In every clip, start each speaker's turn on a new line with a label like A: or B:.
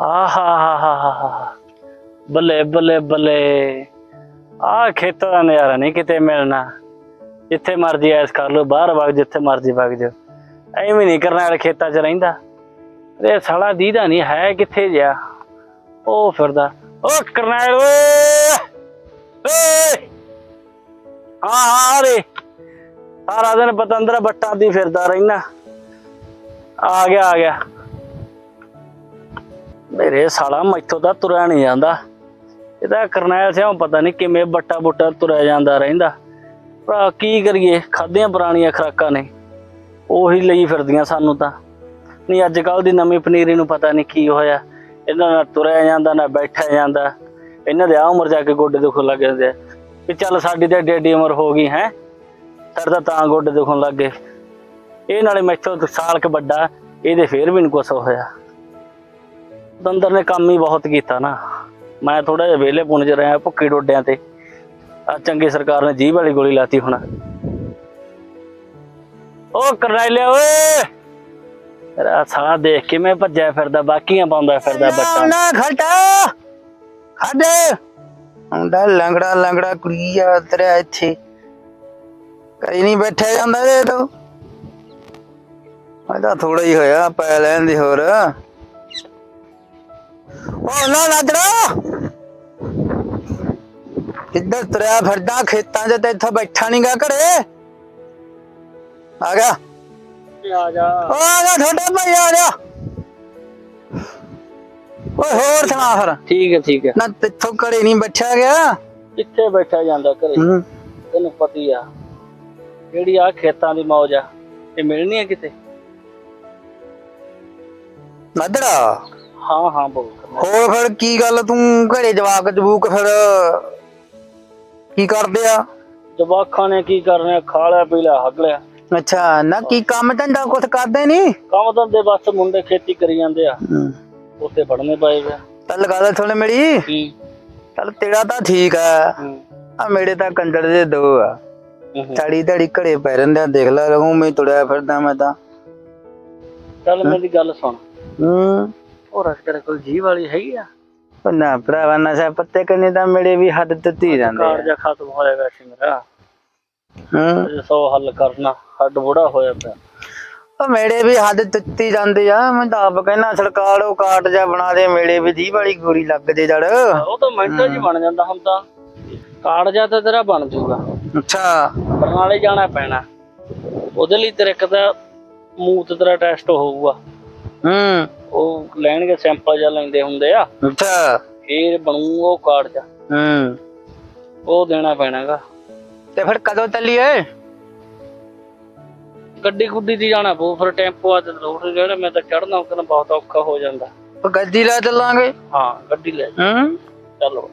A: ਆਹਾ ਬੱਲੇ ਬੱਲੇ ਬੱਲੇ। ਆ ਖੇਤਾਂ ਦਾ ਨਜ਼ਾਰਾ ਨਹੀਂ ਕਿਤੇ ਮਿਲਣਾ। ਜਿੱਥੇ ਮਰਜ਼ੀ ਐਸ ਕਰ ਲੋ ਬਾਹਰ ਵਗ ਜਿੱਥੇ ਮਰਜ਼ੀ ਵਗ ਜਾ ਐਵੇਂ ਨਹੀਂ ਕਰਨਾ ਵਾਲੇ ਖੇਤਾਂ 'ਚ ਰਹਿੰਦਾ। ਇਹ ਸਾਲਾ ਦੀਦਾ ਨਹੀਂ, ਹੈ ਕਿੱਥੇ ਗਿਆ ਉਹ ਫਿਰਦਾ। ਉਹ ਕਰਨੈਲ, ਓਏ! ਓਏ! ਹਾਂ ਹਾਂ ਰੇ ਸਾਰਾ ਦਿਨ ਪਤੰਦਰ ਬੱਟਾਂ ਦੀ ਫਿਰਦਾ ਰਹਿਣਾ ਆ ਗਿਆ ਆ ਗਿਆ। ਮੇਰੇ ਸਾਲਾ ਮੈਥੋਂ ਤਾਂ ਤੁਰਿਆ ਨਹੀਂ ਜਾਂਦਾ। ਇਹਦਾ ਕਰਨੈਲ ਸਿਆਂ ਪਤਾ ਨਹੀਂ ਕਿਵੇਂ ਬੱਟਾ ਬੁੱਟਾ ਤੁਰਿਆ ਜਾਂਦਾ ਰਹਿੰਦਾ। ਭਰਾ, ਕੀ ਕਰੀਏ? ਖਾਧੀਆਂ ਪੁਰਾਣੀਆਂ ਖਰਾਕਾਂ ਨੇ। ਉਹੀ ਲਈ ਫਿਰਦੀਆਂ ਸਾਨੂੰ ਤਾਂ। ਨਹੀਂ ਅੱਜ ਕੱਲ ਦੀ ਨਵੀਂ ਪਨੀਰੀ ਨੂੰ ਪਤਾ ਨਹੀਂ ਕੀ ਹੋਇਆ। ਇਹਨਾਂ ਨਾਲ ਤੁਰਿਆ ਜਾਂਦਾ, ਨਾ ਬੈਠਿਆ ਜਾਂਦਾ। ਇਹਨਾਂ ਦੇ ਆ ਉਮਰ ਜਾ ਕੇ ਗੋਡੇ ਦੁਖਣ ਲੱਗ ਜਾਂਦੇ ਆ। ਵੀ ਚੱਲ ਸਾਡੀ ਤਾਂ ਡੇਡੀ ਉਮਰ ਹੋ ਗਈ, ਹੈ? ਸਾਡੇ ਤਾਂ ਤਾਂ ਗੋਡੇ ਦੁਖਣ ਲੱਗ ਗਏ। ਇਹ ਨਾਲੇ ਮੈਥੋਂ ਸਾਲ ਕ ਵੱਡਾ, ਇਹਦੇ ਫੇਰ ਵੀ ਨਹੀਂ ਕੁਛ ਹੋਇਆ। ਦੰਦਰ ਨੇ ਕੰਮ ਹੀ ਬਹੁਤ ਕੀਤਾ ਨਾ। ਮੈਂ ਥੋੜਾ ਜਿਹਾ ਵਿਹਲੇ ਚ ਰਿਹਾ ਭੁੱਕੀ ਡੋਡਿਆਂ ਤੇ। ਆ ਚੰਗੀ ਸਰਕਾਰ ਨੇ ਜੀਭ ਵਾਲੀ ਗੋਲੀ ਲਾਤੀ ਹੁਣ। ਉਹ ਕਰਨੈਲਿਆ ਓਏ! ਤੇਰਾ ਸਾਲਾ ਦੇਖ ਕੇ ਮੈਂ ਭੱਜਿਆ ਫਿਰਦਾ ਬਾਕੀਆਂ ਪਾਉਂਦਾ ਫਿਰਦਾ ਬੱਟਾ।
B: ਨਾ ਖਟਾ ਖਾਦੇ ਹੁੰਦਾ ਲੰਗੜਾ ਲੰਗੜਾ ਕੁੜੀ ਆ ਤੇਰੇ ਇੱਥੇ। ਕਈ ਨਹੀਂ ਬੈਠਿਆ ਜਾਂਦਾ ਇਹ ਤੋਂ। ਇਹਦਾ ਥੋੜਾ ਹੀ ਹੋਇਆ ਪੈ ਲੈਣ ਦੀ ਹੋਰ। ਉਹ ਨਾ ਲਾਦੜਾ। ਕਿੱਧਰ ਤੁਰਿਆ ਫਿਰਦਾ? ਖੇਤਾਂ 'ਚ ਤੇ ਇੱਥੇ ਬੈਠਾ ਨਹੀਂਗਾ ਘਰੇ। ਆ ਗਿਆ।
A: ਆ ਜਾ।
B: ਆ ਗਿਆ ਤੁਹਾਡਾ ਭਾਈ ਆ ਗਿਆ। ਓਏ ਹੋਰ ਸੁਣਾ ਫਿਰ।
A: ਠੀਕ ਹੈ ਠੀਕ ਹੈ।
B: ਨਾ ਤਿੱਥੋਂ ਘਰੇ ਨਹੀਂ ਬੈਠਿਆ ਗਿਆ।
A: ਕਿੱਥੇ ਬੈਠਾ ਜਾਂਦਾ ਘਰੇ?
B: ਹੂੰ।
A: ਤੈਨੂੰ ਪਤੀ ਆ। ਜਿਹੜੀ ਆ ਖੇਤਾਂ ਦੀ ਮੌਜ ਆ ਇਹ ਮਿਲਣੀ ਆ ਕਿਤੇ?
B: ਮਦੜਾ
A: ਹਾਂ ਹਾਂ ਬੋਲ।
B: ਹੋਰ ਫਿਰ ਕੀ ਗੱਲ ਤੂੰ ਘਰੇ ਜਵਾਕ ਜਬੂਕ ਫਿਰ ਕੀ ਕਰਦੇ ਆ?
A: ਜਵਾਖਾਂ ਨੇ ਕੀ ਕਰਨਾ ਖਾ ਲਿਆ ਪੀ ਲਿਆ ਹੱਗ ਲਿਆ।
B: ਅੱਛਾ ਨਾ ਕੀ ਕੰਮ ਧੰਦਾ ਕੁਛ ਕਰਦੇ ਨਹੀਂ
A: ਕੰਮ ਧੰਦੇ ਬਸ ਮੁੰਡੇ ਖੇਤੀ ਕਰੀ ਜਾਂਦੇ ਆ। ਉੱਥੇ ਪੜਨੇ ਪਏ ਵੇ।
B: ਚੱਲ ਗੱਲ ਥੋੜੇ ਮੇਰੀ।
A: ਕੀ?
B: ਚੱਲ ਤੇਰਾ ਤਾਂ ਠੀਕ ਆ। ਆ ਮੇਰੇ ਤਾਂ ਕੰਜਰ ਦੇ ਦੋ ਆ। ਛੜੀ ਧੜੀ ਘਰੇ ਪੈ ਰਹਿੰਦੇ ਆ। ਦੇਖ ਲੈ ਰਹੂੰ ਮੈਂ ਤੁੜਿਆ ਫਿਰਦਾ ਮੈਂ ਤਾਂ।
A: ਚੱਲ ਮੇਰੀ ਗੱਲ ਸੁਣ।
B: ਹੂੰ।
A: ਉਹ ਰਸ ਤੇਰੇ ਕੋਲ ਜੀਵ ਵਾਲੀ ਹੈਗੀ ਆ?
B: ਉਹ ਨਾ ਭਰਾਵਾ ਨਸ਼ਾ ਪੱਤੇ ਕੰਨੇ ਤਾਂ ਮੇਰੇ ਵੀ ਹੱਦ ਦਿੱਤੀ ਜਾਂਦੇ
A: ਕਾਰ
B: ਆ।
A: ਜਾ ਖਤਮ ਹੋਇਆ ਵੈਸੇ ਮੇਰਾ।
B: ਹੂੰ।
A: ਸੌ ਹੱਲ ਕਰਨਾ ਹੱਡ ਬੁੜਾ ਹੋਇਆ ਪਿਆ।
B: ਉਹ ਮੇਰੇ ਵੀ ਹੱਦ ਦਿੱਤੀ ਜਾਂਦੇ ਆ ਮੈਂ ਤਾਂ ਆਪ ਕਹਿਣਾ ਸਰਕਾਰ ਉਹ ਕਾਟ ਜਾ ਬਣਾ ਦੇ ਮੇਰੇ ਵੀ ਦੀ ਵਾਲੀ ਗੋਲੀ ਲੱਗ ਜੇ ਜੜ।
A: ਉਹ ਤਾਂ ਮਿੰਟਾਂ 'ਚ ਹੀ ਬਣ ਜਾਂਦਾ ਹੁਣ ਤਾਂ। ਕਾਰਡ ਜਾ ਤਾਂ ਤੇਰਾ ਬਣ ਜਾਊਗਾ।
B: ਅੱਛਾ।
A: ਬਰਨਾਲੇ ਜਾਣਾ ਪੈਣਾ। ਉਹਦੇ ਲਈ ਤੇਰੇ ਇੱਕ ਤਾਂ ਮੂੰਹ ਤੇ ਤੇਰਾ ਟੈਸਟ ਹੋਊਗਾ।
B: ਹੂੰ।
A: ਉਹ ਲੈਣਗੇ ਸੈਂਪਲ ਜਾਂ ਲੈਂਦੇ ਹੁੰਦੇ ਆ।
B: ਅੱਛਾ।
A: ਫੇਰ ਬਣੂ ਉਹ ਕਾਰਡ ਜਾ
B: ਹੂੰ।
A: ਉਹ ਦੇਣਾ ਪੈਣਾਗਾ।
B: ਤੇ ਫਿਰ ਕਦੋਂ ਚੱਲੀਏ?
A: ਗੱਡੀ ਗੁੱਡੀ ਦੀ ਜਾਣਾ ਪਊ ਫਿਰ ਟੈਂਪੋ ਆ ਤੇ ਲੋਟ ਜਿਹੜਾ ਮੈਂ ਤਾਂ ਚੜਨਾ ਉਕਨ ਬਹੁਤ ਔਖਾ ਹੋ ਜਾਂਦਾ।
B: ਉਹ ਗੱਡੀ ਲੈ ਚੱਲਾਂਗੇ?
A: ਹਾਂ ਗੱਡੀ ਲੈ
B: ਹੂੰ।
A: ਚਲੋ।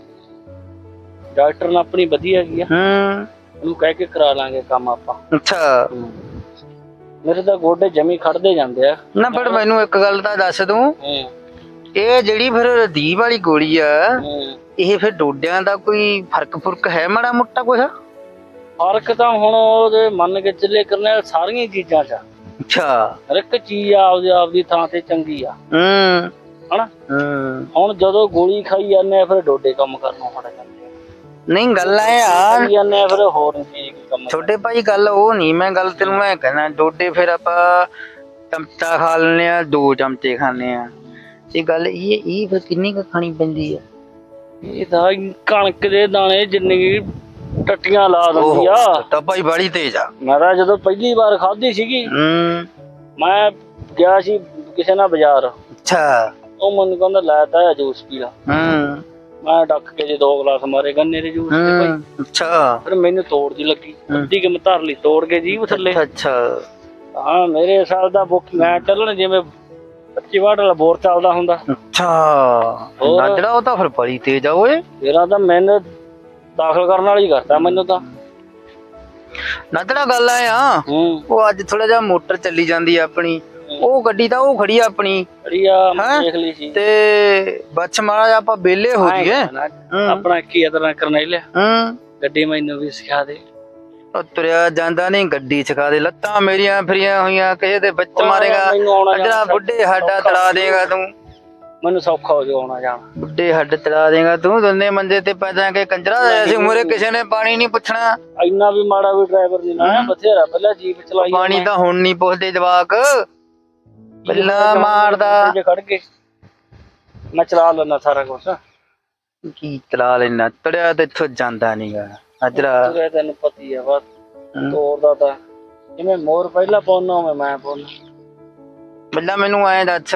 A: ਡਾਕਟਰ ਨਾਲ ਆਪਣੀ ਵਧੀਆ ਹੈਗੀ ਆ।
B: ਹੂੰ।
A: ਉਹਨੂੰ ਕਹਿ ਕੇ ਕਰਾ ਲਾਂਗੇ ਕੰਮ ਆਪਾਂ।
B: ਅੱਛਾ।
A: ਮੇਰੇ ਤਾਂ ਗੋਡੇ ਜਮੀ ਖੜਦੇ ਜਾਂਦੇ ਆ।
B: ਨਾ ਪਰ ਮੈਨੂੰ ਇੱਕ ਗੱਲ ਤਾਂ ਦੱਸ ਦੂੰ। ਇਹ ਜਿਹੜੀ ਫਿਰ ਰਦੀਬ ਵਾਲੀ ਗੋਲੀ ਆ ਇਹ ਫਿਰ ਡੋਡਿਆਂ ਦਾ ਕੋਈ ਫ਼ਰਕ ਫੁਰਕ ਹੈ ਮਾੜਾ ਮੋਟਾ ਕੁਛ?
A: ਫ਼ਰਕ ਤਾਂ ਹੁਣ ਉਹਦੇ ਮੰਨ ਕੇ ਚੱਲੇ ਕਰਨੇ ਸਾਰੀਆਂ ਚੀਜ਼ਾਂ 'ਚ।
B: ਅੱਛਾ।
A: ਹਰ ਇੱਕ ਚੀਜ਼ ਆਪਦੀ ਆਪਦੀ ਥਾਂ ਤੇ ਚੰਗੀ ਆ।
B: ਹੂੰ।
A: ਹਨਾ?
B: ਹੂੰ।
A: ਹੁਣ ਜਦੋਂ ਗੋਲੀ ਖਾਈ ਜਾਂਦੇ ਆ ਫਿਰ ਡੋਡੇ ਕੰਮ ਕਰਨੋਂ ਹਟ ਜਾਂਦੇ ਆ
B: ਨਹੀਂ ਗੱਲ ਆ।
A: ਖਾਈ ਜਾਂਦੇ ਆ ਫਿਰ ਹੋਰ ਨਹੀਂ ਕੰਮ
B: ਛੋਟੇ ਭਾਈ ਗੱਲ ਉਹ ਨਹੀਂ ਮੈਂ ਗੱਲ ਤੈਨੂੰ ਮੈਂ ਕਹਿਣਾ ਡੋਡੇ ਫਿਰ ਆਪਾਂ ਚਮਚਾ ਖਾ ਲੈਨੇ ਆ ਦੋ ਚਮਚੇ ਖਾਣੇ ਆ ਇਹ ਗੱਲ ਇਹ ਇਹ ਫਿਰ ਕਿੰਨੀ ਕੁ ਖਾਣੀ ਪੈਂਦੀ ਆ?
A: ਇਹ ਤਾਂ ਕਣਕ ਦੇ ਦਾਣੇ ਜਿੰਨੀ ਟੱਟੀਆਂ ਲਾ ਦਿੰਦੀ ਆ।
B: ਤਾਂ ਭਾਈ ਬੜੀ ਤੇਜ਼ ਆ।
A: ਮੈਂ ਤਾਂ ਜਦੋਂ ਪਹਿਲੀ ਵਾਰ ਖਾਧੀ ਸੀਗੀ
B: ਹੂੰ।
A: ਮੈਂ ਗਿਆ ਸੀ ਕਿਸੇ ਨਾਲ ਬਾਜ਼ਾਰ।
B: ਅੱਛਾ।
A: ਉਹ ਮੈਨੂੰ ਕਹਿੰਦਾ ਲੈ ਤਾ ਜੂਸ ਪੀ ਲਾ।
B: ਹੂੰ।
A: ਮੈਂ ਡੱਕ ਕੇ ਜੇ ਦੋ ਗਲਾਸ ਮਾਰੇ ਗੰਨੇ ਦੇ ਜੂਸ ਦੇ ਭਾਈ
B: ਅੱਛਾ।
A: ਫਿਰ ਮੈਨੂੰ ਤੋੜ ਦੀ ਲੱਗੀ। ਅੱਧੀ ਕਿ ਮੈਂ ਧਰ ਲਈ ਤੋੜ ਕੇ ਜੀਭ ਥੱਲੇ।
B: ਅੱਛਾ।
A: ਹਾਂ ਮੇਰੇ ਸਾਲ ਦਾ ਬੁੱਕ ਮੈਂ ਚੱਲਣ ਜਿਵੇਂ 25 ਵਾਟ ਵਾਲਾ ਬੋਰ ਚੱਲਦਾ ਹੁੰਦਾ।
B: ਅੱਛਾ? ਨਾਦੜਾ ਉਹ ਤਾਂ ਫਿਰ ਬੜੀ ਤੇਜ਼ ਆ ਓਏ।
A: ਮੇਰਾ ਤਾਂ ਮੈਨੂੰ ਦਾਖਲ ਕਰਨ ਵਾਲੀ ਕਰਤਾ ਮੈਨੂੰ ਤਾਂ।
B: ਨਾਦੜਾ ਗੱਲ ਆ। ਉਹ ਅੱਜ ਥੋੜਾ ਜਿਹਾ ਮੋਟਰ ਚੱਲੀ ਜਾਂਦੀ ਆ ਆਪਣੀ। ਉਹ ਗੱਡੀ ਤਾਂ ਉਹ ਖੜੀ ਆ ਆਪਣੀ।
A: ਅੜੀਆ ਮੈਂ
B: ਹੈਂ?
A: ਦੇਖ ਲਈ ਸੀ।
B: ਤੇ ਬੱਚ ਮਾਰਾ ਜਿਹਾ ਆਪਾਂ ਬੇਲੇ ਹੋ ਜੀਏ ਹੂੰ।
A: ਆਪਣਾ ਕੀ ਇਤਨਾ ਕਰਨਾ ਹੀ ਲਿਆ।
B: ਹੂੰ।
A: ਗੱਡੀ ਮੈਨੂੰ ਵੀ ਸਿਖਾ ਦੇ।
B: ਉਹ ਤੁਰਿਆ ਜਾਂਦਾ ਨਹੀਂ ਗੱਡੀ ਚਕਾ ਦੇ। ਲੱਤਾਂ ਮੇਰੀਆਂ ਫਰੀਆਂ ਹੋਈਆਂ ਕਿਸੇ ਦੇ ਵਿੱਚ ਮਾਰੇਗਾ।
A: ਮੈਨੂੰ ਆਉਣਾ
B: ਅਜਰਾ
A: ਜਾਣਾ
B: ਬੁੱਢੇ ਸਾਡਾ ਤੜਾ ਦੇਗਾ ਤੂੰ।
A: ਮੈਨੂੰ ਸੌਖਾ ਹੋ ਜਾਊ ਆਉਣਾ ਜਾਣਾ।
B: ਬੁੱਢੇ ਹੱਡ ਤੜਾ ਦੇਗਾ ਤੂੰ। ਦੋਨੇ ਮੰਜੇ ਤੇ ਪੈ ਜਾ ਕੇ ਕੰਜਰਾ ਐਸੀ ਉਮਰੇ ਕਿਸੇ ਨੇ ਪਾਣੀ ਨਹੀਂ ਪੁੱਛਣਾ।
A: ਇੰਨਾ ਵੀ ਮਾੜਾ ਵੀ ਡਰਾਈਵਰ ਨਹੀਂ ਨਾ ਬਥੇਰਾ ਪਹਿਲਾਂ ਜੀਪ ਚਲਾਈ
B: ਪਾਣੀ ਤਾਂ ਹੁਣ ਨਹੀਂ ਪੁੱਛਦੇ ਜਵਾਕ। ਪਹਿਲਾਂ ਮਾਰਦਾ।
A: ਜੇ ਖੜ ਕੇ ਮੈਂ ਚਲਾ ਲੈਣਾ ਸਾਰਾ ਕੁਝ
B: ਕੀ ਤਲਾ ਲੈਣਾ ਤੜਿਆ ਤੇ ਇੱਥੋਂ ਜਾਂਦਾ ਨਹੀਂਗਾ ਅਜਰਾ
A: ਤੈਨੂੰ ਪਤੀ ਆ ਬਸ। ਤੋਰਦਾ ਤਾਂ। ਜਿਵੇਂ ਮੋਰ ਪਹਿਲਾਂ ਪਾਉਣਾ ਮੈਂ ਮੈਂ ਪਾਉਣਾ
B: ਪਹਿਲਾਂ ਮੈਨੂੰ ਐਂ ਦੱਸ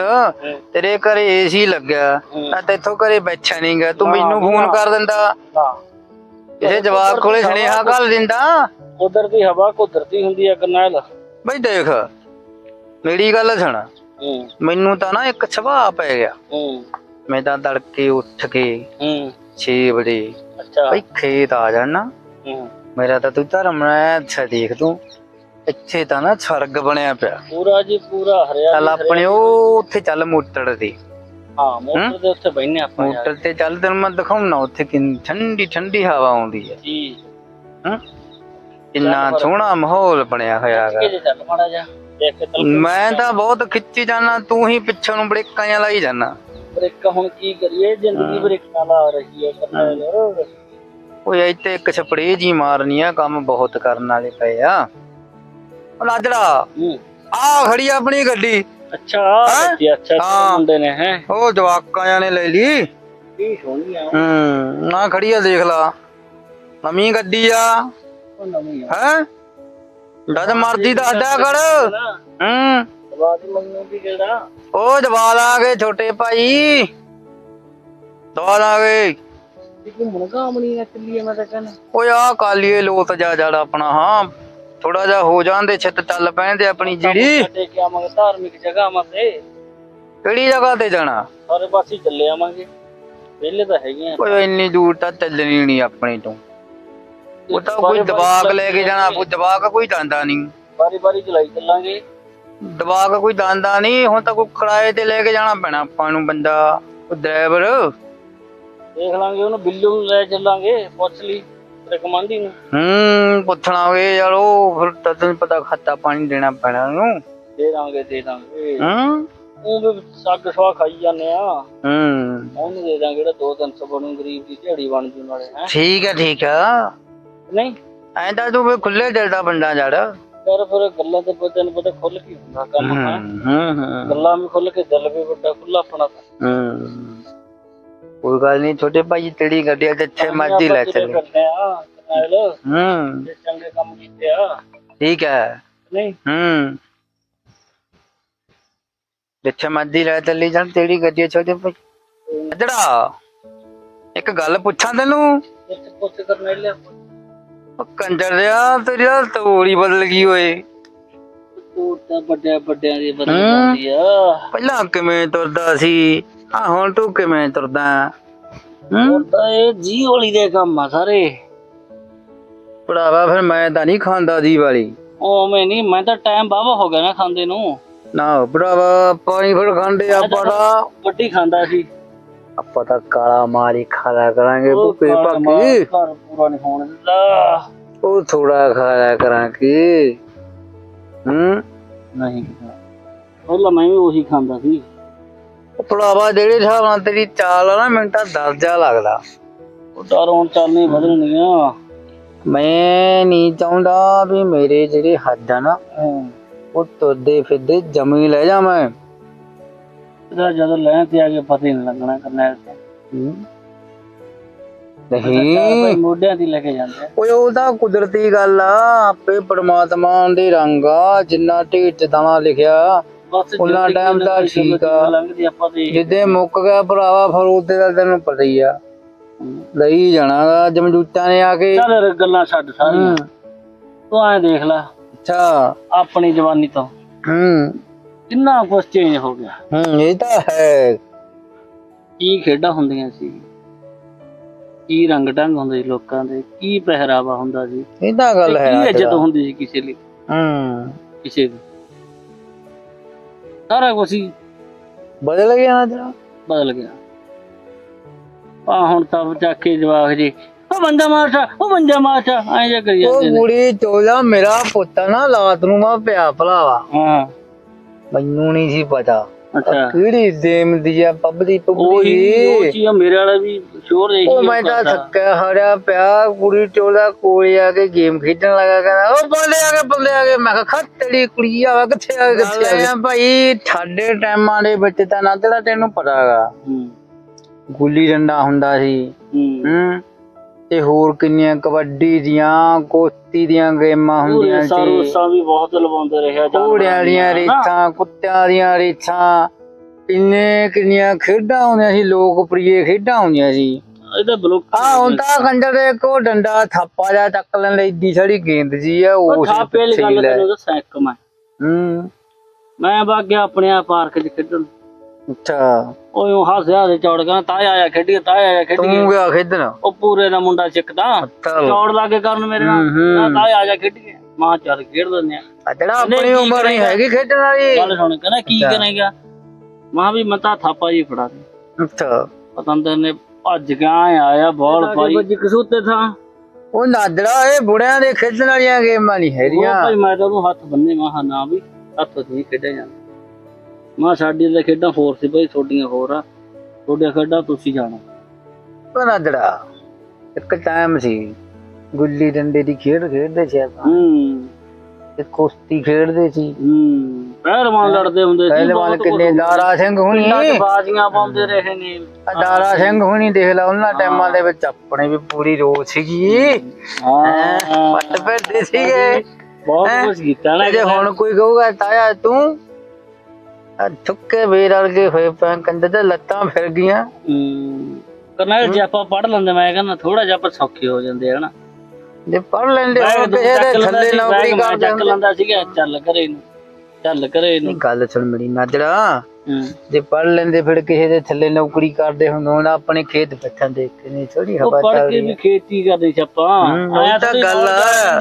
B: ਤੇਰੇ ਘਰੇ ਏਸੀ ਲੱਗਿਆ। ਤਾਂ ਤੇਥੋਂ ਘਰੇ ਬੈਠਾ ਨਹੀਂਗਾ ਤੂੰ ਮੈਨੂੰ ਫੋਨ ਕਰ ਦਿੰਦਾ। ਕਿਸੇ ਜਵਾਕ ਕੋਲੇ ਸੁਨੇਹਾ ਘੱਲ ਦਿੰਦਾ।
A: ਕੁਦਰਤੀ ਹਵਾ ਕੁਦਰਤੀ ਹੁੰਦੀ ਆ ਕਰਨੈਲ
B: ਬਈ ਦੇਖ। ਮੇਰੀ ਗੱਲ ਸੁਣ। ਮੈਨੂੰ ਤਾਂ ਨਾ ਇੱਕ ਸੁਭਾਅ ਪੈ ਗਿਆ।
A: ਹੂੰ।
B: ਮੈਂ ਤਾਂ ਤੜਕੇ ਉੱਠ ਕੇ
A: ਹੂੰ।
B: 6 ਵਜੇ
A: ਅੱਛਾ।
B: ਬਈ ਖੇਤ ਆ ਜਾਣਾ।
A: ਹੂੰ।
B: ਮੇਰਾ ਤਾਂ ਤੂੰ ਧਰਮ ਹੈ ਅੱਛਾ ਦੇਖ ਤੂੰ। ਇੱਥੇ ਤਾਂ ਨਾ ਸਵਰਗ ਬਣਿਆ ਪਿਆ।
A: ਪੂਰਾ ਜੀ ਪੂਰਾ ਹਰਿਆ
B: ਚੱਲ ਆਪਣੇ ਉਹ ਉੱਥੇ ਚੱਲ ਮੋਟਰ ਤੇ।
A: ਹਾਂ ਮੋਟਰ ਦੇ ਉੱਤੇ ਬੈਠਨੇ ਆਪਾਂ
B: ਮੋਟਰ ਤੇ ਚੱਲ ਤੈਨੂੰ ਮੈਂ ਦਿਖਾਉਣਾ ਉੱਥੇ ਕਿੰਨੀ ਠੰਡੀ ਠੰਡੀ ਹਵਾ ਆਉਂਦੀ ਹੈ।
A: ਜੀ।
B: ਹਮ? ਕਿੰਨਾ ਸੋਹਣਾ ਮਾਹੌਲ ਬਣਿਆ ਹੋਇਆ ਹੈਗਾ।
A: ਕਿ ਚੱਲ ਮਾੜਾ ਜਾ ਦੇਖ ਕੇ ਤਲ
B: ਮੈਂ ਤਾਂ ਬਹੁਤ ਖਿੱਚੀ ਜਾਣਾ ਤੂੰ ਹੀ ਪਿੱਛੋਂ ਨੂੰ ਬੜੇਕਾਂ ਜਿਹਾ ਲਾਈ ਜਾਣਾ
A: ਬ੍ਰੇਕ ਹੁਣ ਕੀ ਕਰੀਏ ਜ਼ਿੰਦਗੀ ਬ੍ਰੇਕਾਂ ਲਾ ਰਹੀ ਹੈ ਕਰਨੈਲ
B: ਓਏ ਇੱਥੇ ਇੱਕ ਸਪਰੇਅ ਜੀ ਮਾਰਨੀ ਆ ਕੰਮ ਬਹੁਤ ਕਰਨ ਵਾਲੇ ਪਏ ਆ। ਉਹ ਲਾਜੜਾ
A: ਹੂੰ।
B: ਆ ਖੜੀ ਆ ਆਪਣੀ ਗੱਡੀ।
A: ਅੱਛਾ ਬੱਚੀ ਅੱਛਾ
B: ਹਾਂ।
A: ਮੁੰਡੇ ਨੇ ਹੈ?
B: ਉਹ ਜਵਾਕਾਂ ਜਿਹਾ ਨੇ ਲੈ ਲਈ।
A: ਕੀ ਸੋਹਣੀ ਆ।
B: ਹੂੰ ਨਾ ਖੜੀ ਆ ਦੇਖ ਲਾ। ਨਵੀਂ ਗੱਡੀ ਆ।
A: ਉਹ ਨਵੀਂ ਆ।
B: ਹੈ? ਜਦ ਮਰਦੀ ਦੱਸਦਾ ਕਰ।
A: ਨਾ
B: ਹੂੰ।
A: ਬਾਦ ਮੈਨੂੰ ਵੀ ਕਿਹੜਾ?
B: ਉਹ ਜਵਾਲ ਆ ਗਏ ਛੋਟੇ ਭਾਈ। ਦਵਾਲ ਆ ਗਏ।
A: ਇਹ ਘੁੰਮਣ ਘਾਮਣੀ ਨਾ ਚੱਲੀਏ ਮੈਂ ਤਾਂ ਕਹਿੰਦਾ।
B: ਓਏ ਆ ਕਾਲੀਏ ਲੋਤ ਜਾ ਜੜ ਆਪਣਾ ਹਾਂ। ਥੋੜਾ ਜਿਹਾ ਹੋ ਜਾਂਦੇ ਛਿੱਤ ਚੱਲ ਪੈਂਦੇ ਆਪਣੀ ਜਿਹੜੀ
A: ਕੇ ਆਵਾਂਗੇ ਧਾਰਮਿਕ ਜਗ੍ਹਾਵਾਂ ਤੇ।
B: ਕਿਹੜੀ ਜਗ੍ਹਾ ਤੇ ਜਾਣਾ?
A: ਸਾਰੇ ਪਾਸੇ ਚੱਲੇ ਆਵਾਂਗੇ। ਵਿਹਲੇ ਤਾਂ ਹੈਗੇ ਆ।
B: ਓਏ ਇੰਨੀ ਦੂਰ ਤਾਂ ਚੱਲਣੀ ਨਹੀਂ ਆਪਣੀ ਤੋਂ। ਉਹ ਤਾਂ ਕੋਈ ਦਬਾਗ ਲੈ ਕੇ ਜਾਣਾ ਕੋਈ ਦਬਾਗ ਕੋਈ ਜਾਂਦਾ ਨਹੀਂ।
A: ਬਾਰੀ ਬਾਰੀ ਚਲਾਈ ਚੱਲਾਂਗੇ।
B: ਦਬਾਗ ਕੋਈ ਜਾਂਦਾ ਨਹੀਂ ਹੁਣ ਤਾਂ ਕੋਈ ਕਿਰਾਏ ਤੇ ਲੈ ਕੇ ਜਾਣਾ ਪੈਣਾ ਆਪਾਂ ਨੂੰ ਬੰਦਾ ਉਹ ਡਰਾਈਵਰ।
A: ਦੇਖ ਲਾਂਗੇ ਉਹਨੂੰ ਬਿੱਲੂ ਨੂੰ ਲੈ ਚੱਲਾਂਗੇ ਪੁੱਛ ਲਈ ਤੇਰੇ ਕਮਾਂਡੀ ਨੂੰ।
B: ਹੂੰ ਪੁੱਛਣਾ ਵੇ ਯਾਰ ਉਹ ਫਿਰ ਤਾਂ ਤੈਨੂੰ ਪਤਾ ਖੱਤਾ ਪਾਣੀ ਦੇਣਾ ਪੈਣਾ ਉਹਨੂੰ।
A: ਦੇ ਦਾਂਗੇ ਦੇ ਦਾਂਗੇ।
B: ਹੂੰ।
A: ਉਹ ਵੀ ਸੱਗ ਸਵਾ ਖਾਈ ਜਾਂਦੇ ਆ।
B: ਹੂੰ।
A: ਉਹਨੂੰ ਦੇ ਦਾਂਗੇ ਜਿਹੜਾ 2-300 ਬਣੂ ਗਰੀਬ ਦੀ ਝੜੀ ਬਣ ਜੂ ਨਾਲੇ ਹੈ।
B: ਠੀਕ ਹੈ ਠੀਕ ਹੈ
A: ਨਹੀਂ।
B: ਐਂ ਤਾਂ ਤੂੰ ਵੀ ਖੁੱਲੇ ਦਿਲ ਦਾ ਬੰਦਾ ਜੜ।
A: ਯਾਰ ਫਿਰ ਗੱਲਾਂ ਤੇ ਪਤਾ ਨਹੀਂ ਪਤਾ ਖੁੱਲ ਕੀ ਹੁੰਦਾ ਕੰਮ ਹੈ
B: ਹੂੰ ਹੂੰ।
A: ਗੱਲਾਂ ਵੀ ਖੁੱਲ ਕੇ ਦਿਲ ਵੀ ਵੱਡਾ ਖੁੱਲਾ ਆਪਣਾ ਤਾਂ।
B: ਹੂੰ। ਕੋਈ ਗੱਲ ਨਹੀਂ ਛੋਟੇ ਭਾਈ ਤੇਰੀ ਗੱਡੀ ਆ ਜਿੱਥੇ ਮਰਜ਼ੀ ਲੈ ਚੱਲੇ ਹੂੰ।
A: ਜੇ ਚੰਗੇ ਕੰਮ ਕੀਤੇ ਆ।
B: ਠੀਕ ਹੈ।
A: ਨਹੀਂ।
B: ਹੂੰ। ਜਿੱਥੇ ਮਰਜ਼ੀ ਲੈ ਚੱਲੀ ਜਾਣ ਤੇਰੀ ਗੱਡੀ ਛੋਟੇ ਭਾਈ। ਅਜੜਾ ਇੱਕ ਗੱਲ ਪੁੱਛਾਂ ਤੈਨੂੰ?
A: ਇੱਥੇ ਪੁੱਛ ਕਰਨੈਲ ਆਪਾਂ
B: ਉਹ ਕੰਜਰ ਦਿਆ ਤੇਰੀ ਤਾਂ ਤੋੜੀ ਬਦਲ ਗਈ ਓਏ।
A: ਤੂੰ ਤਾਂ ਵੱਡਿਆਂ ਵੱਡਿਆਂ ਦੀ ਬਦਲ ਜਾਂਦੀ ਆ।
B: ਪਹਿਲਾਂ ਕਿਵੇਂ ਤੁਰਦਾ ਸੀ ਆ ਹੁਣ ਤੂੰ ਕਿਵੇਂ ਤੁਰਦਾ? ਹੂੰ।
A: ਉਹ ਤਾਂ ਇਹ ਜੀ ਹੋਲੀ ਦੇ ਕੰਮ ਆ ਸਾਰੇ।
B: ਭਰਾਵਾ ਫਿਰ ਮੈਂ ਤਾਂ ਨਹੀਂ ਖਾਂਦਾ ਦੀ ਵਾਲੀ।
A: ਉਵੇਂ ਨਹੀਂ ਮੈਂ ਤਾਂ ਟਾਈਮ ਬਾਵਾ ਹੋ ਗਿਆ ਨਾ ਖਾਂਦੇ ਨੂੰ।
B: ਨਾ ਭਰਾਵਾ ਪਾਣੀ ਫਿਰ ਖਾਂਦੇ ਆਪਾਂ ਤਾਂ।
A: ਵੱਡੀ ਖਾਂਦਾ ਸੀ।
B: ਆਪਾਂ ਤਾਂ ਕਾਲਾ ਮਾਰੀ ਖਾਇਆ ਕਰਾਂਗੇ
A: ਉਹ
B: ਭੁੱਖੇ ਭਾਗੀ
A: ਘਰ ਪੂਰਾ ਨਹੀਂ ਹੋਣ ਦਿੰਦਾ।
B: ਉਹ ਥੋੜਾ ਖਾਇਆ ਕਰਾਂਗੇ ਹੂੰ?
A: ਨਹੀਂ ਪਹਿਲਾਂ ਮੈਂ ਵੀ ਉਹੀ ਖਾਂਦਾ ਸੀ।
B: ਉਹ ਭਰਾਵਾ ਜਿਹੜੇ ਹਿਸਾਬ ਨਾਲ ਤੇਰੀ ਚਾਲ ਆ ਨਾ ਮੈਨੂੰ ਤਾਂ ਦਰਜਾ ਲੱਗਦਾ।
A: ਉਹ ਤਾਂ ਹੁਣ ਚੱਲਣੀ ਬਦਲਣੀਆਂ।
B: ਮੈਂ ਨਹੀਂ ਚਾਹੁੰਦਾ ਵੀ ਮੇਰੇ ਜਿਹੜੇ ਹੱਦ ਆ ਨਾ ਉਹ ਤੁਰਦੇ ਫਿਰਦੇ ਜਮੀ ਲੈ ਜਾ ਮੈਂ
A: ਜਦੋਂ ਲੈਣ ਤੇ ਆ ਕੇ ਪਤਾ ਨਹੀਂ ਲੱਗਣਾ ਕਰਨੈਲ ਤੇ।
B: ਹੂੰ? ਨਹੀਂ।
A: ਮੋਢਿਆਂ ਦੀ ਲੈ ਕੇ ਜਾਂਦੇ।
B: ਓਏ ਉਹ ਤਾਂ ਕੁਦਰਤੀ ਗੱਲ ਆ ਆਪੇ ਪ੍ਰਮਾਤਮਾ ਦੇ ਰੰਗ ਆ ਜਿੰਨਾ ਚ ਦਾਣਾ ਲਿਖਿਆ ਉਹਨਾਂ ਤਾਂ
A: ਨਾਲ
B: ਠੀਕ ਆ। ਜਿੱਦੇ ਮੁੱਕ ਗਿਆ ਭਰਾਵਾ ਫਿਰ ਉਹਦੇ ਦਾ ਤੈਨੂੰ ਪਤਾ ਹੀ ਆ। ਲਈ ਜਾਣਾ ਜਮਜੂਤਾਂ ਨੇ ਆ ਕੇ।
A: ਚੱਲ ਗੱਲਾਂ ਛੱਡ ਸਾਰੀਆਂ। ਤੂੰ ਐਂ ਦੇਖ ਲੈ
B: ਅੱਛਾ।
A: ਆਪਣੀ ਜਵਾਨੀ ਤੋਂ।
B: ਹੂੰ।
A: ਕਿੰਨਾ ਕੁਛ ਚੇਂਜ ਹੋ ਗਿਆ।
B: ਹੂੰ ਇਹ ਤਾਂ ਹੈ।
A: ਕੀ ਖੇਡਾਂ ਹੁੰਦੀਆਂ ਸੀ। ਕੀ ਰੰਗ ਢੰਗ ਹੁੰਦੇ ਸੀ ਲੋਕਾਂ ਦੇ? ਕੀ ਪਹਿਰਾਵਾ ਹੁੰਦਾ ਸੀ?
B: ਇਹ ਤਾਂ ਗੱਲ ਹੈ
A: ਕੀ ਇੱਜ਼ਤ। ਹੁੰਦੀ ਸੀ ਕਿਸੇ ਲਈ?
B: ਹੂੰ।
A: ਕਿਸੇ ਦੀ। ਸਾਰਾ ਕੁਝ ਹੀ
B: ਬਦਲ ਗਿਆ ਨਾ ਜਰਾ
A: ਬਦਲ ਗਿਆ। ਆ ਹੁਣ ਤਾਂ ਚੱਕ ਕੇ ਜਵਾਕ ਜੀ ਉਹ ਬੰਦਾ ਮਾਰਤਾ ਉਹ ਬੰਦਾ ਮਾਰਤਾ ਐਂ ਜਿਹਾ ਕਰੀ
B: ਉਹ
A: ਜਾਂਦੇ ਨੇ।
B: ਕੁੜੀ ਚੋਲਾ ਮੇਰਾ ਪੁੱਤ ਨਾ ਲਾਤ ਨੂੰ ਮੈਂ ਪਿਆ ਭਲਾਵਾ।
A: ਹਾਂ।
B: ਮੈਨੂੰ ਨਹੀਂ ਸੀ ਪਤਾ।
A: ਅੱਛਾ।
B: ਕਿਹੜੀ ਗੇਮ ਦੀ ਆ? ਪਬਜੀ
A: ਉਹੀ ਉਹ
B: ਪਬਜੀ
A: ਚੀਜ਼ ਆ, ਮੇਰੇ ਵਾਲਾ ਵੀ ਸ਼ੋਰ ਰਹੀ
B: ਉਹ ਮੈਂ ਤਾਂ ਥੱਕਿਆ ਹਰਿਆ ਪਿਆ। ਕੁੜੀ ਚੋਲਾ ਕੋਲੇ ਆ ਕੇ ਗੇਮ ਖੇਡਣ ਲੱਗਾ ਕਹਿੰਦਾ ਉਹ ਆ ਆ ਮੈਂ ਕਿਹਾ ਖੱਤੜੀ ਕੁੜੀ ਆ ਵਾ, ਕਿੱਥੇ ਆ ਗਏ, ਕਿੱਥੇ ਆ ਗਏ ਭਾਈ ਸਾਡੇ ਟਾਈਮਾਂ ਦੇ ਵਿੱਚ ਤਾਂ ਨਾ ਤੇਰਾ ਤੈਨੂੰ ਪਤਾ ਹੈਗਾ
A: ਹੂੰ।
B: ਗੁੱਲੀ ਡੰਡਾ ਹੁੰਦਾ ਸੀ।
A: ਹੂੰ।
B: ਹੂੰ। ਤੇ ਹੋਰ ਕਿੰਨੀਆਂ ਕਬੱਡੀ ਦੀਆਂ ਕੁਸ਼ਤੀ ਦੀਆਂ ਗੇਮਾਂ ਹੁੰਦੀਆਂ ਸੀ
A: ਰੂਸਾਂ ਵੀ ਬਹੁਤ ਲਵਾਉਂਦੇ ਰਹੇ
B: ਘੋੜਿਆਂ ਦੀਆਂ ਰੇਸਾਂ ਕੁੱਤਿਆਂ ਦੀਆਂ ਰੇਸਾਂ ਕਿੰਨੇ ਕਿੰਨੀਆਂ ਖੇਡਾਂ ਹੁੰਦੀਆਂ ਸੀ ਲੋਕਪ੍ਰਿਯ ਖੇਡਾਂ ਹੁੰਦੀਆਂ ਸੀ।
A: ਇਹਦਾ ਬਲੌਕ
B: ਆ ਹੁਣ ਤਾਂ ਕੰਜਰ ਦੇ ਕੋ ਡੰਡਾ ਥਾਪਾ ਜਾ ਚੱਕ ਲੈਣ ਲਈ ਏਡੀ ਸਾਰੀ ਗੇਂਦ ਜੀ ਆ
A: ਉਹ ਥਾਪੇ ਵਾਲੀ ਗੱਲ ਤੈਨੂੰ ਦੱਸਾਂ ਇੱਕ ਮੈਂ।
B: ਹੂੰ।
A: ਮੈਂ ਵਗ ਗਿਆ ਆਪਣੇ ਆ ਪਾਰਕ 'ਚ ਖੇਡਣ।
B: ਅੱਛਾ।
A: ਉਹ ਉਹ ਹੱਸਿਆ ਤੇ ਚੌੜ ਕਹਿੰਦਾ ਤਾਂ ਆਇਆ ਖੇਡੀਏ ਤਾਂ ਆਇਆ ਖੇਡੀਏ।
B: ਤੂੰ ਗਿਆ ਖੇਡਣ?
A: ਉਹ ਪੂਰੇ ਦਾ ਮੁੰਡਾ ਚੱਕਦਾ। ਚੌੜ ਲਾਗੇ ਕਰਨ ਮੇਰੇ ਨਾਲ।
B: ਹੂੰ,
A: ਆ ਜਾ ਖੇਡੀਏ। ਮਾਂ ਚੱਲ ਖੇਡ ਦਿੰਦੇ ਆ
B: ਜਿਹੜਾ ਆਪਣੀ ਉਮਰ ਨਹੀਂ ਹੈਗੀ ਖੇਡਣ ਵਾਲੀ।
A: ਗੱਲ ਸੁਣ ਕਹਿੰਦਾ ਕੀ ਕਰੇਗਾ? ਮਾਂ ਵੀ ਮਤਾ ਥਾਪਾ ਜੀ ਫੜਾ ਦੇ
B: ਅੱਛਾ।
A: ਪਤੰਦਰ ਨੇ ਭੱਜ ਗਿਆ ਆਇਆ ਬਾਲ ਪਾਈ। ਭੱਜ ਕਸੂਤੇ ਥਾਂ।
B: ਉਹ ਨਾਦੜਾ ਇਹ ਬੁੜਿਆਂ ਦੇ ਖੇਡਣ ਵਾਲੀਆਂ ਗੇਮਾਂ ਨਹੀਂ
A: ਉਹ
B: ਹੈਗੀਆਂ।
A: ਭਾਈ ਮੈਂ ਤਾਂ ਉਹਨੂੰ ਹੱਥ ਬੰਨੇ ਮਾਂ ਨਾ ਵੀ ਹੱਥ ਨਹੀਂ ਖੇਡਿਆ ਜਾਂਦਾ। ਮਾਂ ਸਾਡੀ ਤਾਂ ਖੇਡਾਂ ਹੋਰ ਸੀ ਭਾਈ ਤੁਹਾਡੀਆਂ ਹੋਰ ਆ। ਤੁਹਾਡੀਆਂ ਖੇਡਾਂ ਤੁਸੀਂ ਜਾਣੋ।
B: ਉਹ ਨਾਦੜਾ ਇੱਕ ਟਾਈਮ ਸੀ ਗੁੱਲੀ ਡੰਡੇ ਦੀ ਖੇਡ ਖੇਡਦੇ ਸੀ ਆਪਾਂ।
A: ਹੂੰ।
B: ਤੇ ਕੁਸ਼ਤੀ ਖੇਡਦੇ ਸੀ।
A: ਹੂੰ। ਪਹਿਲਵਾਨ ਲੜਦੇ ਹੁੰਦੇ ਸੀ
B: ਪਹਿਲਵਾਨ ਕਿੰਨੇ ਦਾਰਾ ਸਿੰਘ ਹੁਣੀ।
A: ਬਾਜ਼ੀਆਂ ਪਾਉਂਦੇ ਰਹੇ ਨੇ।
B: ਦਾਰਾ ਸਿੰਘ ਹੁਣੀ ਦੇਖ ਲਾ ਉਹਨਾਂ ਟਾਈਮਾਂ ਦੇ ਵਿੱਚ ਆਪਣੇ ਵੀ ਪੂਰੀ ਰੋਲ ਸੀਗੀ।
A: ਹਾਂ।
B: ਪੱਟ ਪੈਦੇ ਸੀਗੇ।
A: ਬਹੁਤ ਕੁਝ ਕੀਤਾ ਨਾ
B: ਜੇ ਹੁਣ ਕੋਈ ਕਹੂਗਾ ਤਾਇਆ ਤੂੰ ਆ ਥੁੱਕੇ ਵੇਰ ਵਰਗੇ ਹੋਏ ਪੈ ਕੰਦੇ ਤੇ ਲੱਤਾਂ ਫਿਰ ਗਈਆਂ।
A: ਕਰਨਲ ਜੇ ਆਪਾਂ ਪੜ ਲੈਂਦੇ ਮੈਂ ਕਹਿੰਦਾ ਥੋੜਾ ਜਿਹਾ ਆਪਾਂ ਸੌਖੇ ਹੋ ਜਾਂਦੇ ਹਨਾ।
B: ਜੇ ਪੜ ਲੈਂਦੇ ਹੋ ਕਿਸੇ ਦੇ ਥੱਲੇ ਨੌਕਰੀ ਕਰਦੇ
A: ਚੱਕ ਲੈਂਦਾ ਸੀਗਾ ਚੱਲ ਕਰੇ ਨੂੰ ਚੱਲ ਕਰੇ ਨੂੰ
B: ਗੱਲ ਸੁਣ ਮੇਰੀ ਨਾਜਰਾ। ਜੇ ਪੜ ਲੈਂਦੇ ਫਿਰ ਕਿਸੇ ਦੇ ਥੱਲੇ ਨੌਕਰੀ ਕਰਦੇ ਹੁੰਦੇ ਹੁਣ ਆਪਣੇ ਖੇਤ ਬੈਠਾਂ ਦੇਖ ਕੇ ਨਹੀਂ ਥੋੜੀ ਹਵਾ
A: ਪੜ
B: ਚੱਲ
A: ਕੇ
B: ਰਹੀ
A: ਵੀ
B: ਹੈ
A: ਖੇਤੀ ਕਰਦੇ ਸੀ ਆਪਾਂ?
B: ਹੂੰ,
A: ਆਇਆ
B: ਉਹੀ ਤਾਂ ਗੱਲ।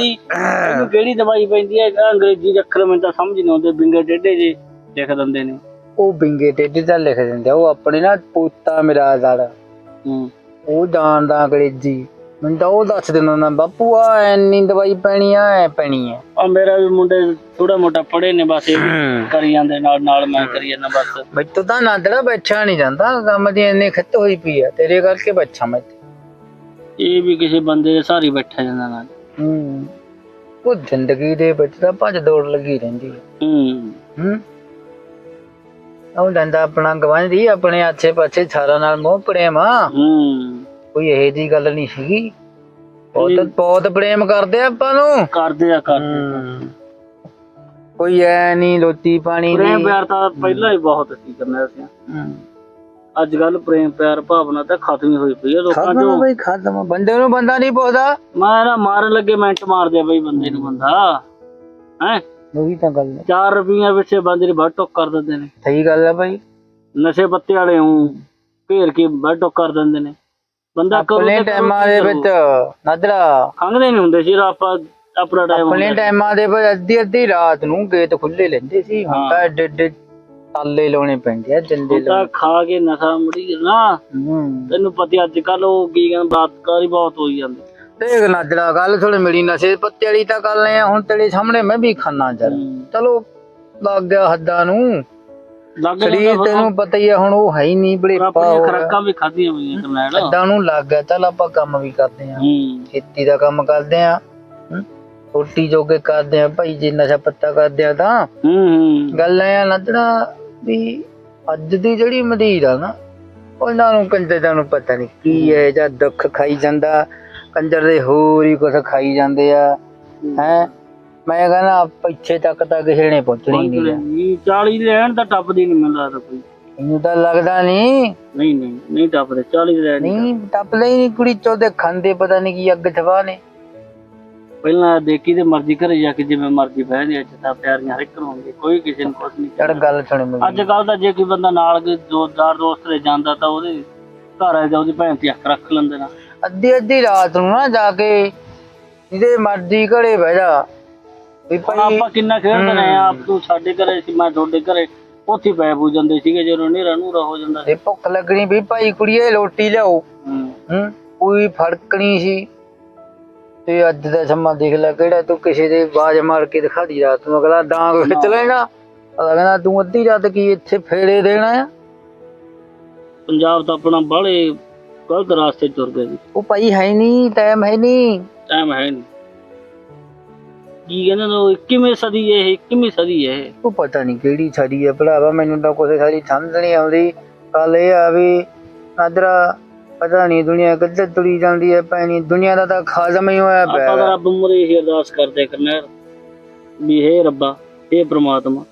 A: ਇਹਨੂੰ ਕਿਹੜੀ ਦਵਾਈ ਪੈਂਦੀ ਹੈ ਅੰਗਰੇਜ਼ੀ ਦੇ ਅੱਖਰ ਮੈਨੂੰ ਤਾਂ ਸਮਝ ਨਹੀਂ ਆਉਂਦੇ ਬਿੰਗੇ ਟੇਢੇ ਜੇ। ਲਿਖ ਦਿੰਦੇ ਨੇ।
B: ਉਹ ਬਿੰਗੇ ਟੇਢੇ ਦਾ ਲਿਖ ਦਿੰਦੇ ਆ, ਉਹ ਆਪਣੇ ਨਾ ਪੋਤਾ ਮੇਰਾ ਦਾਦਾ।
A: ਹੂੰ।
B: ਉਹ ਜਾਣਦਾ ਅੰਗਰੇਜ਼ੀ। ਮੈਨੂੰ ਤਾਂ ਉਹ ਦੱਸ ਦਿੰਦਾ ਹੁੰਦਾ ਬਾਪੂ ਆ ਇੰਨੀ ਦਵਾਈ ਪੈਣੀ ਆ ਐ ਪੈਣੀ ਆ।
A: ਆ ਮੇਰਾ ਵੀ ਮੁੰਡੇ ਥੋੜਾ ਮੋਟਾ ਪੜੇ ਨੇ ਬਸ ਇਹ ਵੀ ਕਰੀ ਜਾਂਦੇ ਨਾਲ ਨਾਲ ਮੈਂ ਕਰੀ ਜਾਂਦਾ ਬਸ।
B: ਮੈਥੋਂ ਤਾਂ ਨਾਦੜਾ ਬੈਠਾ ਨਹੀਂ ਜਾਂਦਾ ਕੰਮ ਦੀ ਇੰਨੀ ਖੱਤ ਹੋਈ ਪਈ ਆ ਤੇਰੇ ਕਰਕੇ ਬੈਠਾ ਮੈਂ।
A: ਇਹ ਵੀ ਕਿਸੇ ਬੰਦੇ ਦੇ ਸਾਰੀ ਬੈਠਾ ਜਾਂਦਾ ਨਾਲ।
B: ਹੂੰ। ਉਹ ਜ਼ਿੰਦਗੀ ਦੇ ਵਿੱਚ ਤਾਂ ਭੱਜ ਦੌੜ ਲੱਗੀ ਰਹਿੰਦੀ ਹੈ
A: ਹੂੰ।
B: ਹੂੰ। ਉਹ ਡੰਡਾ ਆਪਣਾ ਗਵਾਂਢੀ ਆਪਣੇ ਆਸੇ ਪਾਸੇ ਸਾਰਾ ਨਾਲ ਮੋਹ ਪ੍ਰੇਮ ਆ।
A: ਹੂੰ।
B: ਕੋਈ ਇਹੋ ਜੀ ਗੱਲ ਨਹੀਂ ਸੀਗੀ। ਬਹੁਤ ਬਹੁਤ ਪ੍ਰੇਮ ਕਰਦੇ ਆ ਆਪਾਂ ਨੂੰ।
A: ਕਰਦੇ ਆ ਕਰ
B: ਹੂੰ। ਕੋਈ ਐ ਨਹੀਂ ਰੋਟੀ ਪਾਣੀ
A: ਪ੍ਰੇਮ
B: ਦੀ
A: ਪਿਆਰ ਤਾਂ ਪਹਿਲਾਂ ਹੀ ਬਹੁਤ ਸੀ ਕਰਨਾ ਸੀ।
B: ਹੂੰ।
A: ਅੱਜ ਕੱਲ ਪ੍ਰੇਮ ਪਿਆਰ ਭਾਵਨਾ ਤਾਂ ਖਤਮ ਹੀ ਹੋਈ ਪਈ ਆ ਲੋਕਾਂ ਚੋਂ।
B: ਬਈ ਖਤਮ। ਬੰਦੇ ਨੂੰ ਬੰਦਾ ਨਹੀਂ ਪੁੱਛਦਾ।
A: ਮੈਂ ਨਾ ਮਾਰਨ ਲੱਗੇ ਮਿੰਟ ਮਾਰਦੇ ਆ ਬਈ ਬੰਦੇ ਨੂੰ ਬੰਦਾ। ਹੈ?
B: ਉਹੀ ਤਾਂ ਗੱਲ ਹੈ।
A: 4 ਰੁਪਈਆ ਪਿੱਛੇ ਬੰਦੇ ਦੀ ਵੱਢ ਟੋਕ ਕਰ ਦਿੰਦੇ ਨੇ।
B: ਸਹੀ ਗੱਲ ਹੈ ਭਾਈ
A: ਨਸ਼ੇ ਪੱਤੇ ਵਾਲੇ ਹੂੰ ਘੇਰ ਕੇ ਵੱਢ ਟੋਕ ਕਰ ਦਿੰਦੇ ਨੇ। ਬੰਦਾ ਕਰੂ
B: ਆਪਣੇ ਟਾਈਮਾਂ ਦੇ? ਵਿੱਚ ਨਦਰਾ।
A: ਖੰਘਦੇ ਨਹੀਂ ਹੁੰਦੇ ਸੀ ਆਪਾਂ ਆਪਣਾ ਟਾਈਮ
B: ਆਪਣੇ ਟਾਈਮਾਂ ਦੇ ਵਿੱਚ ਅੱਧੀ ਅੱਧੀ ਰਾਤ ਨੂੰ ਗੇਟ ਖੁੱਲੇ ਲੈਂਦੇ ਸੀ ਹੁਣ ਤਾਂ ਏਡੇ ਏਡੇ ਤਾਲੇ ਲਾਉਣੇ ਪੈਂਦੇ ਆ ਜੰਦੇ
A: ਤਾਂ ਖਾ ਕੇ ਨਸ਼ਾ ਮੁੜੀ ਨਾ ਤੈਨੂੰ ਪਤਾ ਅੱਜ ਕੱਲ ਉਹ ਕੀ ਕਹਿੰਦੇ ਬਲਾਤਕਾਰ ਹੀ ਬਹੁਤ ਹੋਈ ਜਾਂਦੇ।
B: ਦੇਖ ਨਦਰਾ ਗੱਲ ਥੋੜੀ ਮੇਰੀ ਨਸ਼ੇ ਪੱਤੇ ਵਾਲੀ ਤਾਂ ਗੱਲ ਐ ਹੁਣ ਤੇਰੇ ਸਾਹਮਣੇ ਮੈਂ ਵੀ ਖਾਣਾ ਚੱਲ
A: ਹੂੰ।
B: ਚਲੋ ਲੱਗ ਗਿਆ ਹੱਦਾਂ ਨੂੰ।
A: ਲੱਗ
B: ਸਰੀਰ ਤੈਨੂੰ ਪਤਾ ਹੀ ਆ ਹੁਣ ਉਹ ਹੈ ਹੀ ਨਹੀਂ ਬੜੇ
A: ਆਪਣੀਆਂ ਖਰਾਕਾਂ ਵੀ ਖਾਧੀਆਂ ਹੋਈਆਂ ਕਰਨੈਲ
B: ਹੱਦਾਂ ਨੂੰ ਲੱਗ ਗਿਆ ਚੱਲ ਆਪਾਂ ਕੰਮ ਵੀ ਕਰਦੇ ਆ।
A: ਹੂੰ।
B: ਖੇਤੀ ਦਾ ਕੰਮ ਕਰਦੇ ਆ। ਰੋਟੀ ਜੋਗੇ ਕਰਦੇ ਆ। ਭਾਈ ਜੇ ਨਸ਼ਾ ਪੱਤਾ ਕਰਦੇ ਆ ਤਾਂ।
A: ਹੂੰ ਹੂੰ।
B: ਗੱਲ ਐ ਨਦਰਾ ਵੀ ਅੱਜ ਦੀ ਜਿਹੜੀ ਮਦੀਰ ਆ ਨਾ ਉਹਨਾਂ ਨੂੰ ਕੰਜਰਾਂ ਨੂੰ ਪਤਾ ਨਹੀਂ ਕੀ ਹੈ। ਜਾਂ ਦੁੱਖ ਖਾਈ ਜਾਂਦਾ। ਕੰਜਰ ਦੇ ਹੋਰ ਹੀ ਕੁਝ ਖਾਈ ਜਾਂਦੇ ਆ। ਹੈ? ਮੈਂ ਕਹਿੰਦਾ ਪਿੱਛੇ ਤੱਕ ਤਾਂ ਕਿਸੇ ਨੇ ਪਹੁੰਚਣੀ ਨਹੀਂ
A: ਨਹੀਂ 40 ਲੈਣ ਤਾਂ ਟੱਪਦੀ ਨਹੀਂ ਮੈਨੂੰ ਲੱਗਦਾ ਕੋਈ।
B: ਮੈਨੂੰ ਤਾਂ ਲੱਗਦਾ ਨਹੀਂ।
A: ਨਹੀਂ ਨਹੀਂ ਨਹੀਂ ਟੱਪਦੇ 40 ਲੈਣ ਨਹੀਂ
B: ਨਹੀਂ ਟੱਪਦਾ। ਹੀ ਨਹੀਂ ਕੁੜੀ ਚੋਦੇ ਖਾਂਦੇ ਪਤਾ ਨਹੀਂ ਕੀ ਅੱਗ ਥਵਾ ਨੇ।
A: ਪਹਿਲਾਂ ਦੇਖੀ ਤੇ ਮਰਜ਼ੀ ਘਰੇ ਜਾ ਕੇ ਜਿਵੇਂ ਮਰਜ਼ੀ ਬਹਿ ਜਾ ਜਿੱਦਾਂ ਪਿਆਰੀਆਂ ਹਰ ਇੱਕ ਨੂੰ ਹੁੰਦੀ ਕੋਈ ਕਿਸੇ ਨੂੰ ਕੁਝ ਨਹੀਂ
B: ਚੜ ਗੱਲ ਸੁਣ ਮੇਰੀ।
A: ਅੱਜ ਕੱਲ ਤਾਂ ਜੇ ਕੋਈ ਬੰਦਾ ਨਾਲ ਕੋਈ ਦੋਸਤ ਦੇ ਜਾਂਦਾ ਤਾਂ ਉਹਦੇ ਘਰ ਆ ਜਾ ਉਹਦੀ ਭੈਣ ਤੇ ਅੱਖ ਰੱਖ ਲੈਂਦੇ ਨਾ।
B: ਅੱਧੀ ਅੱਧੀ ਰਾਤ ਨੂੰ ਨਾ ਜਾ ਕੇ ਜਿਹਦੇ ਮਰਜ਼ੀ ਘਰੇ ਬਹਿ ਜਾ। ਵੀ
A: ਹੁਣ
B: ਭਾਈ
A: ਆਪਾਂ ਕਿੰਨਾ ਖੇਡਦੇ ਰਹੇ ਆ ਆਪ ਤੂੰ ਸਾਡੇ ਘਰੇ ਸੀ ਮੈਂ ਤੁਹਾਡੇ ਘਰੇ ਉੱਥੇ ਪੈ ਪੂ ਜਾਂਦੇ ਸੀਗੇ ਜਦੋਂ ਨੇਰਾ ਨੂਰਾ ਹੋ ਜਾਂਦਾ ਸੀ।
B: ਭੁੱਖ ਲੱਗਣੀ ਵੀ ਭਾਈ ਕੁੜੀਏ ਰੋਟੀ ਲਿਆਓ।
A: ਹੂੰ।
B: ਹੂੰ ਕੋਈ ਫ਼ਰਕ ਨਹੀਂ ਸੀ। ਤੇ ਅੱਜ ਦਾ ਸਮਾਂ ਦੇਖ ਲੈ ਕਿਹੜਾ ਤੂੰ ਕਿਸੇ ਦੇ ਬਾਜ ਮਾਰ ਕੇ ਦਿਖਾ ਦੀ ਰਾਤ ਨੂੰ ਅਗਲਾ ਡਾਂਗ ਖਿੱਚ ਲੈਣਾ ਅਗਲਾ ਕਹਿੰਦਾ ਤੂੰ ਅੱਧੀ ਰਾਤ ਕੀ ਇੱਥੇ ਫੇਰੇ ਦੇਣਾ ਆ?
A: ਪੰਜਾਬ ਤਾਂ ਆਪਣਾ ਬਾਹਲੇ ਗਲਤ ਰਾਸਤੇ ਤੁਰ ਗਿਆ ਜੀ
B: ਉਹ ਭਾਈ ਹੈ ਨਹੀਂ ਟਾਈਮ ਹੈ ਨਹੀਂ।
A: ਟਾਈਮ ਹੈ ਨਹੀਂ। ਕੀ ਕਹਿੰਦੇ ਨੇ ਉਹ 21ਵੀਂ ਸਦੀ ਹੈ ਇਹ 21ਵੀਂ ਸਦੀ ਹੈ ਇਹ?
B: ਉਹ ਪਤਾ ਨਹੀਂ ਕਿਹੜੀ ਛੜੀ ਹੈ ਭਰਾਵਾ ਮੈਨੂੰ ਤਾਂ ਕੋਈ ਸਾਰੀ ਸਮਝ ਨਹੀਂ ਆਉਂਦੀ। ਕੱਲ ਇਹ ਆ ਵੀ ਨਾਦਰਾ ਪਤਾ ਨਹੀਂ ਦੁਨੀਆ ਕਿੱਧਰ ਤੁਰੀ ਜਾਂਦੀ ਹੈ ਪੈਣੀ ਦੁਨੀਆ ਦਾ ਤਾਂ ਖਾਜ਼ਮ ਹੀ ਹੋਇਆ ਪਿਆ
A: ਆਪਾਂ ਤਾਂ
B: ਹੈ।
A: ਰੱਬ ਮੁਰੇ ਇਹ ਅਰਦਾਸ ਕਰਦੇ ਕਰਨਾ ਵੀ ਹੇ ਰੱਬਾ ਹੇ ਪ੍ਰਮਾਤਮਾ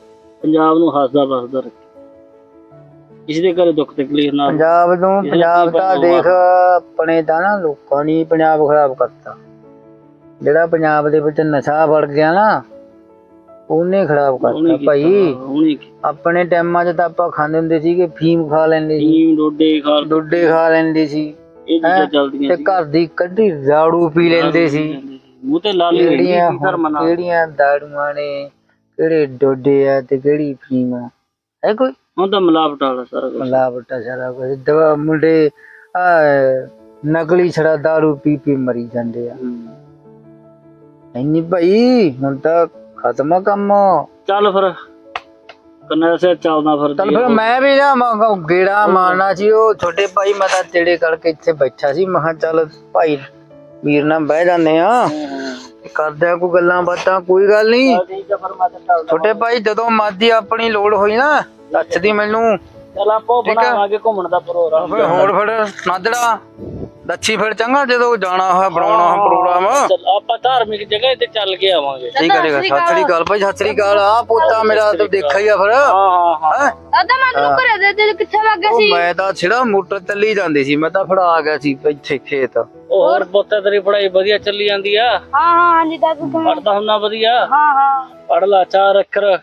A: ਪੰਜਾਬ ਨੂੰ ਹੱਸਦਾ ਵਸਦਾ ਰੱਖੇ। ਕਿਸੇ ਦੇ ਘਰੇ ਦੁੱਖ ਤਕਲੀਫ ਨਾ।
B: ਪੰਜਾਬ ਨੂੰ
A: ਇਹ
B: ਪੰਜਾਬ
A: ਬਣੂਗਾ?
B: ਦੇਖ ਆਪਣੇ ਤਾਂ ਨਾ ਲੋਕਾਂ ਨੇ ਪੰਜਾਬ ਖਰਾਬ ਕਰਤਾ। ਜਿਹੜਾ ਪੰਜਾਬ ਦੇ ਵਿੱਚ ਨਸ਼ਾ ਵੜ ਗਿਆ ਨਾ ਉਹਨੇ ਖਰਾਬ
A: ਉਹਨੇ
B: ਕਰਤਾ
A: ਕੀਤਾ,
B: ਭਾਈ।
A: ਉਹਨੇ ਕੀਤਾ।
B: ਆਪਣੇ ਟਾਈਮਾਂ 'ਚ ਤਾਂ ਆਪਾਂ ਖਾਂਦੇ ਹੁੰਦੇ ਸੀਗੇ ਫੀਮ ਖਾ ਲੈਂਦੇ ਸੀ।
A: ਨੀਮ ਡੋਡੇ ਖਾਲ
B: ਡੋਡੇ ਖਾ ਲੈਂਦੇ ਸੀ।
A: ਇਹ ਚੀਜ਼ਾਂ
B: ਹੈਂ?
A: ਚੱਲਦੀਆਂ
B: ਤੇ ਘਰ ਦੀ ਕੱਢੀ ਦਾਰੂ ਪੀ ਲੈਂਦੇ ਸੀ।
A: ਮੂੰਹ ਤੇ ਲਾਲੀ ਹੋਈ
B: ਕਿਹੜੀਆਂ
A: ਕੀ ਧਰਮ ਨਾਲ?
B: ਕਿਹੜੀਆਂ ਦਾੜੂਆਂ ਨੇ ਕਿਹੜੇ ਡੋਡੇ ਆ ਤੇ ਕਿਹੜੀ ਫੀਮ ਆ? ਹੈ ਕੋਈ?
A: ਹੁਣ ਤਾਂ ਮਿਲਾਵਟ ਵਾਲਾ ਸਾਰਾ ਕੁਝ
B: ਮਿਲਾਵਟਾ ਸਾਰਾ ਕੁਝ ਦਵਾ ਮੁੰਡੇ ਆ ਨਕਲੀ ਛੜਾ ਦਾਰੂ ਪੀ ਪੀ ਮਰੀ ਜਾਂਦੇ ਆ। ਇੰਨੀ ਭਾਈ ਹੁਣ ਤਾਂ ਖਤਮ ਆ ਕੰਮ।
A: ਚੱਲ ਫਿਰ ਕੰਨਾ ਸੇ ਚੱਲਦਾ ਫਿਰ
B: ਚੱਲ ਫਿਰ ਮੈਂ ਵੀ ਨਾ ਮੈਂ ਗੇੜਾ ਮਾਰਨਾ ਸੀ ਉਹ ਛੋਟੇ ਭਾਈ ਮੈਂ ਤਾਂ ਤੇੜੇ ਕਰਕੇ ਇੱਥੇ ਬੈਠਾ ਸੀ। ਮੈਂ ਕਿਹਾ ਚੱਲ ਭਾਈ ਵੀਰ ਨਾਲ ਬਹਿ ਜਾਂਦੇ ਆ। ਕਰਦੇ ਆ ਕੋਈ ਗੱਲਾਂ ਬਾਤਾਂ ਕੋਈ ਗੱਲ ਨਹੀਂ
A: ਠੀਕ ਆ ਫਿਰ ਮੈਂ ਤੇ ਚੱਲਦਾ
B: ਛੋਟੇ ਭਾਈ ਜਦੋਂ ਮਰਜ਼ੀ ਆਪਣੀ ਲੋੜ ਹੋਈ ਨਾ ਦੱਸਦੀ ਮੈਨੂੰ।
A: ਚੱਲ ਆਪੋ ਬਣਾਵਾਂਗੇ ਘੁੰਮਣ ਦਾ ਪ੍ਰੋਗਰਾਮ।
B: ਫਿਰ ਹੋਰ ਫਿਰ ਨਾਦੜਾ। ਦੱਛੀ ਫਿਰ ਚੰਗਾ ਜਦੋਂ ਜਾਣਾ ਹੋਇਆ ਬਣਾਉਣਾ ਹੋਇਆ ਪ੍ਰੋਗਰਾਮ।
A: ਚੱਲ ਆਪਾਂ ਧਾਰਮਿਕ ਜਗ੍ਹਾ ਤੇ ਚੱਲ ਕੇ ਆਵਾਂਗੇ।
B: ਠੀਕ ਹੈ ਠੀਕ ਹੈ ਸਤਿ ਸ੍ਰੀ ਅਕਾਲ ਭਾਈ ਸਤਿ ਸ੍ਰੀ ਅਕਾਲ। ਆ ਪੋਤਾ ਮੇਰਾ ਤੂੰ ਦੇਖਿਆ ਹੀ ਆ ਫਿਰ।
A: ਹਾਂ ਹਾਂ ਹਾਂ।
B: ਹੈਂ?
C: ਦਾਦਾ ਮੈਂ ਤੈਨੂੰ ਘਰੇ ਦੇ ਦੇ ਕਿੱਥੇ ਲੱਗ ਗਿਆ
B: ਉਹ
C: ਸੀ?
B: ਮੈਂ ਤਾਂ ਛਿੜਾ ਮੋਟਰ ਚੱਲੀ ਜਾਂਦੀ ਸੀ ਮੈਂ ਤਾਂ ਫੜਾ ਆ ਗਿਆ ਸੀ ਇੱਥੇ ਖੇਤ।
A: ਉਹ ਹੋਰ ਪੁੱਤ ਤੇਰੀ ਪੜਾਈ ਵਧੀਆ ਚੱਲੀ ਜਾਂਦੀ ਆ?
C: ਹਾਂ ਹਾਂ ਹਾਂਜੀ ਦਾਦਾ ਤੂੰ
A: ਪੜਦਾ ਹੁੰਨਾ ਵਧੀਆ?
C: ਹਾਂ ਹਾਂ।
A: ਪੜ ਲਾ ਚਾਰ ਅੱਖਰ